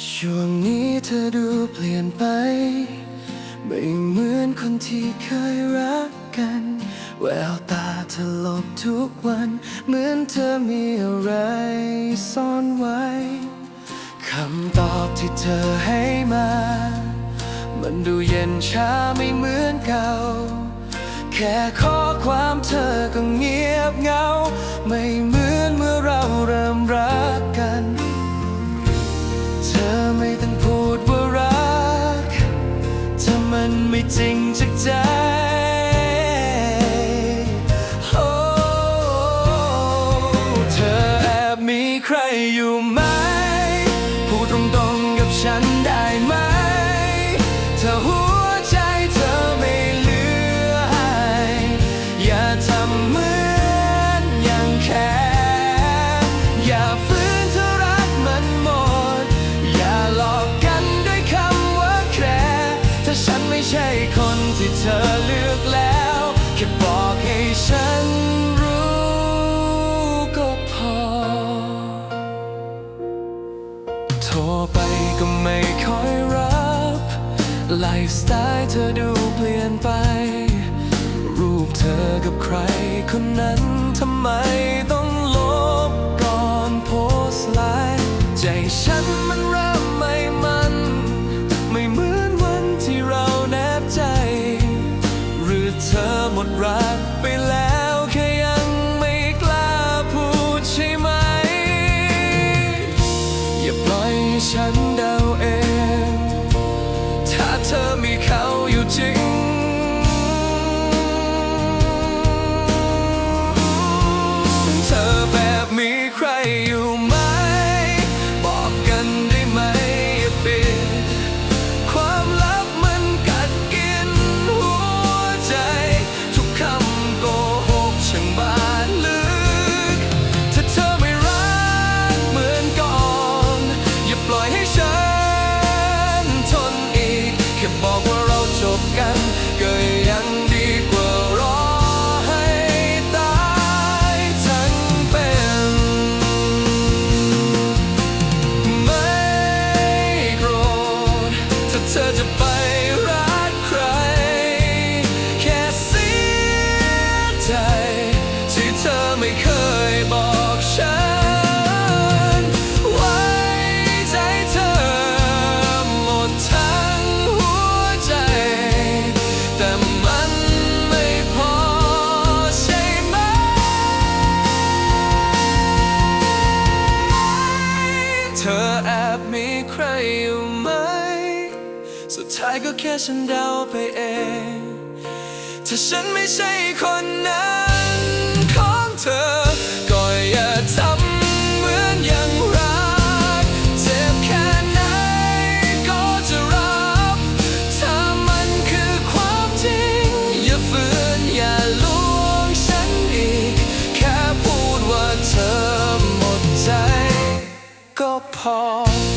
ช่วงนี้เธอดูเปลี่ยนไป ไม่เหมือนคนที่เคยรักกัน แววตาเธอลบทุกวัน เหมือนเธอมีอะไรซ่อนไว้ คำตอบที่เธอให้มา มันดูเย็นชาไม่เหมือนเก่า แค่ข้อความเธอก็เงียบเงาไม่เหมือน จริงจากใจโอ้เธอแอบมีใครอยู่ไหม ใช่คนที่เธอเลือกแล้ว แค่บอกให้ฉันรู้ก็พอ โทรไปก็ไม่ค่อยรับ ไลฟ์สไตล์เธอดูเปลี่ยนไป รูปเธอกับใครคนนั้นทำไมต้องลบก่อนโพสไลน์ใจฉันมันริ่ เธอหมดรักไปแล้วแค่ยังไม่กล้าพูดใช่ไหม อย่าปล่อยให้ฉันเดาเอง ถ้าเธอมีเขาอยู่จริง ค่บอกว่าเราจบกันก็ยังดีกว่ารอให้ตายทั้งเป็น ไม่โกรธถ้าเธอจะไป ธอแอบมีใครอยู่ไหม สุดท้ายก็แค่ฉันเดาไปเอง ถ้าฉันไม่ใช่คนนั้นของเธอ Paul.